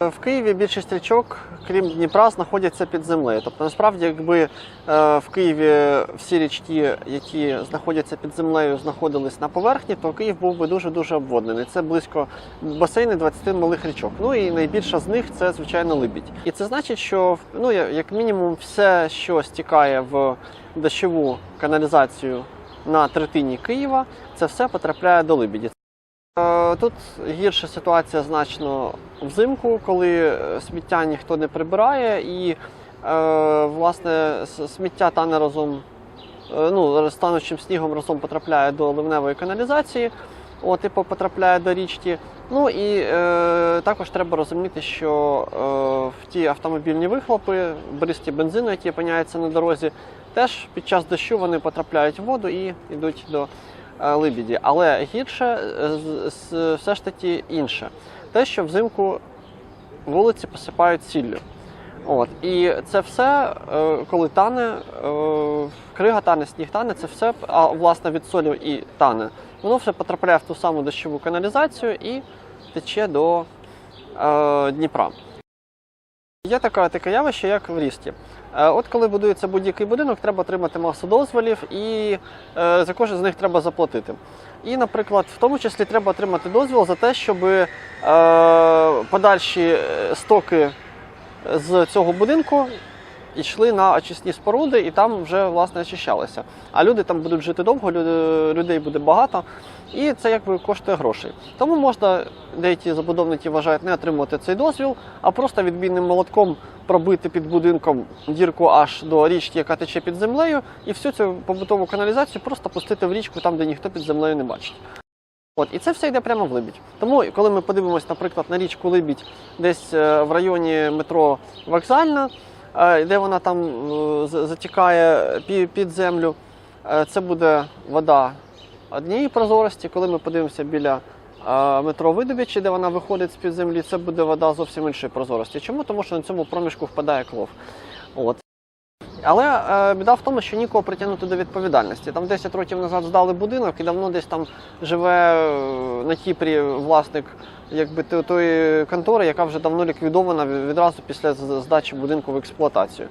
В Києві більшість річок, крім Дніпра, знаходяться під землею. Тобто, насправді, якби е, в Києві всі річки, які знаходяться під землею, знаходились на поверхні, то Київ був би дуже дуже обводнений. Це близько басейни 20 малих річок. Ну і найбільша з них це звичайно Либідь. І це значить, що ну як мінімум, все, що стікає в дощову каналізацію на третині Києва, це все потрапляє до Либіді. Е, Тут гірша ситуація значно взимку, коли е, сміття ніхто не прибирає, і е, власне сміття тане разом, ну, з танучим снігом разом потрапляє до ливневої каналізації, от, типу, потрапляє до річки. Ну і е, також треба розуміти, що е, в ті автомобільні вихлопи, бризки бензину, які опиняються на дорозі, теж під час дощу вони потрапляють в воду і йдуть до Либіді. Але гірше е, все ж таки інше. Те, що взимку вулиці посипають сіллю. От. І це все, е, коли тане, е, крига тане, сніг тане, це все, а власне від солі і тане, воно все потрапляє в ту саму дощову каналізацію і тече до е, Дніпра. Є така, таке явище, як в Рісті. Е, От коли будується будь-який будинок, треба отримати масу дозволів, і е, за кожен з них треба заплатити. І, наприклад, в тому числі треба отримати дозвіл за те, щоб е, подальші стоки з цього будинку йшли на очисні споруди, і там вже власне очищалися. А люди там будуть жити довго, людей буде багато, і це якби коштує грошей. Тому можна деякі забудовники вважають не отримувати цей дозвіл, а просто відбійним молотком пробити під будинком дірку аж до річки, яка тече під землею, і всю цю побутову каналізацію просто пустити в річку там, де ніхто під землею не бачить. От, і це все йде прямо в Либідь. Тому, коли ми подивимося, наприклад, на річку Либідь десь е, в районі метро Вокзальна, де вона там е, затікає під землю, е, це буде вода однієї прозорості. Коли ми подивимося біля е, метро Видобичі, де вона виходить з-під землі, це буде вода зовсім іншої прозорості. Чому? Тому що на цьому проміжку впадає кров. От. Але е, біда в тому, що нікого притягнути до відповідальності. Там 10 років назад здали будинок, і давно десь там живе е, на Кіпрі власник якби тої контори, яка вже давно ліквідована відразу після здачі будинку в експлуатацію.